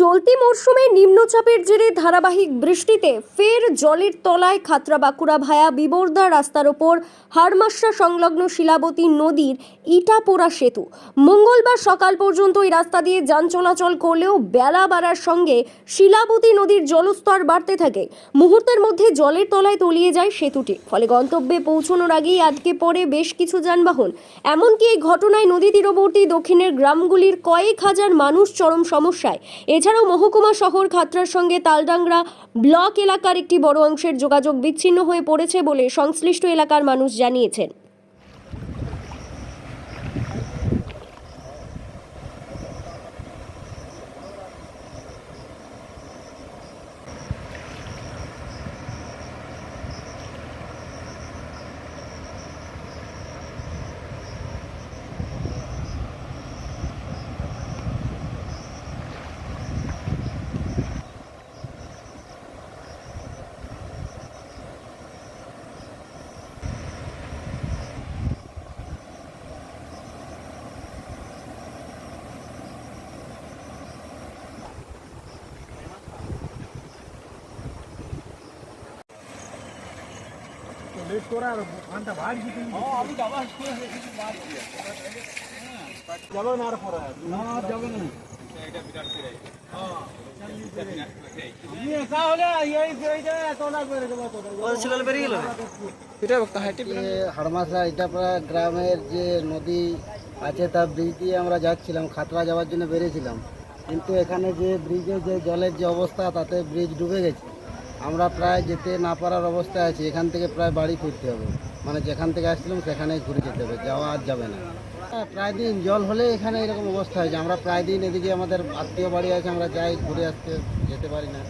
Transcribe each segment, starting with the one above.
চলতি মরশুমে নিম্নচাপের জেরে ধারাবাহিক বৃষ্টিতে ফের জলের তলায় খাতরা বাঁকুড়া ভায়া বিবর্দা রাস্তার ওপর হাড়মাসা সংলগ্ন শিলাবতী নদীর ইটাপোড়া সেতু। মঙ্গলবার সকাল পর্যন্ত এই রাস্তা দিয়ে যান চলাচল করলেও বেলা বাড়ার সঙ্গে শিলাবতী নদীর জলস্তর বাড়তে থাকে। মুহূর্তের মধ্যে জলের তলায় তলিয়ে যায় সেতুটি। ফলে গন্তব্যে পৌঁছানোর আগেই আটকে পড়ে বেশ কিছু যানবাহন। এমনকি এই ঘটনায় নদী তীরবর্তী দক্ষিণের গ্রামগুলির কয়েক হাজার মানুষ চরম সমস্যায়। এছাড়াও মহকুমা শহর খাত্রার সঙ্গে তালডাংরা ব্লক এলাকার একটি বড় অংশের যোগাযোগ বিচ্ছিন্ন হয়ে পড়েছে বলে সংশ্লিষ্ট এলাকার মানুষ জানিয়েছেন। গ্রামের যে নদী আছে তার ব্রিজ দিয়ে আমরা যাচ্ছিলাম খাতড়া যাওয়ার জন্য বেরিয়েছিলাম কিন্তু এখানে যে ব্রিজে যে জলের যে অবস্থা, তাতে ব্রিজ ডুবে গেছে। আমরা প্রায় যেতে না পারার অবস্থায় আছি এখান থেকে প্রায় বাড়ি ফিরতে হবে। মানে যেখান থেকে আসছিলাম সেখানেই ঘুরে যেতে হবে যাওয়া আর যাবে না। হ্যাঁ, প্রায় দিন জল হলে এখানে এরকম অবস্থা হয়েছে আমরা প্রায় দিন এদিকে আমাদের আত্মীয় বাড়ি আছে আমরা যাই ঘুরে আসতে যেতে পারি না।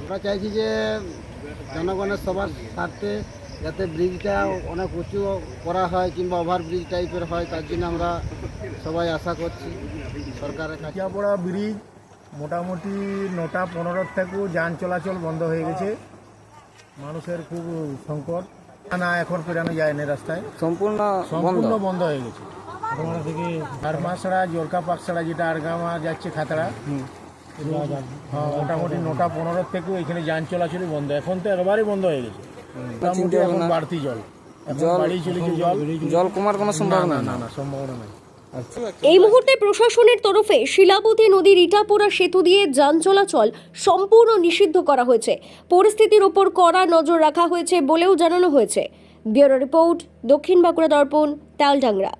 আমরা চাইছি যে জনগণের সবার স্বার্থে যাতে ব্রিজটা অনেক উঁচু করা হয় কিংবা ওভার ব্রিজ টাইপের হয় তার জন্য আমরা সবাই আশা করছি সরকারের কাছে। ব্রিজ মোটামুটি নটা পনেরো থেকেও যান চলাচল বন্ধ হয়ে গেছে। মানুষের খুব সংকট। না এখন পেরানো যায় না রাস্তায়। সম্পূর্ণ সম্পূর্ণ বন্ধ। হয়ে গেছে। আর মাছড়া জোরকা পাকছড়া যেটা আরগামা যাচ্ছে খাতড়া। হ্যাঁ মোটামুটি নটা পনেরো থেকেও এখানে যান চলাচলই বন্ধ। এখন তো একেবারেই বন্ধ হয়ে গেছে। মোটামুটি এখন বাড়তি জল। জল- জল জল। কমার কোনো সম্ভাবনা না না সম্ভাবনা নাই। এই মুহূর্তে প্রশাসনের তরফে শিলাবতী নদীর ইটাপোড়া সেতু দিয়ে যান চলাচল সম্পূর্ণ নিষিদ্ধ করা হয়েছে। পরিস্থিতির ওপর কড়া নজর রাখা হয়েছে বলেও জানানো হয়েছে। ব্যুরো রিপোর্ট দক্ষিণ বাঁকুড়া দর্পণ, তালডাংরা।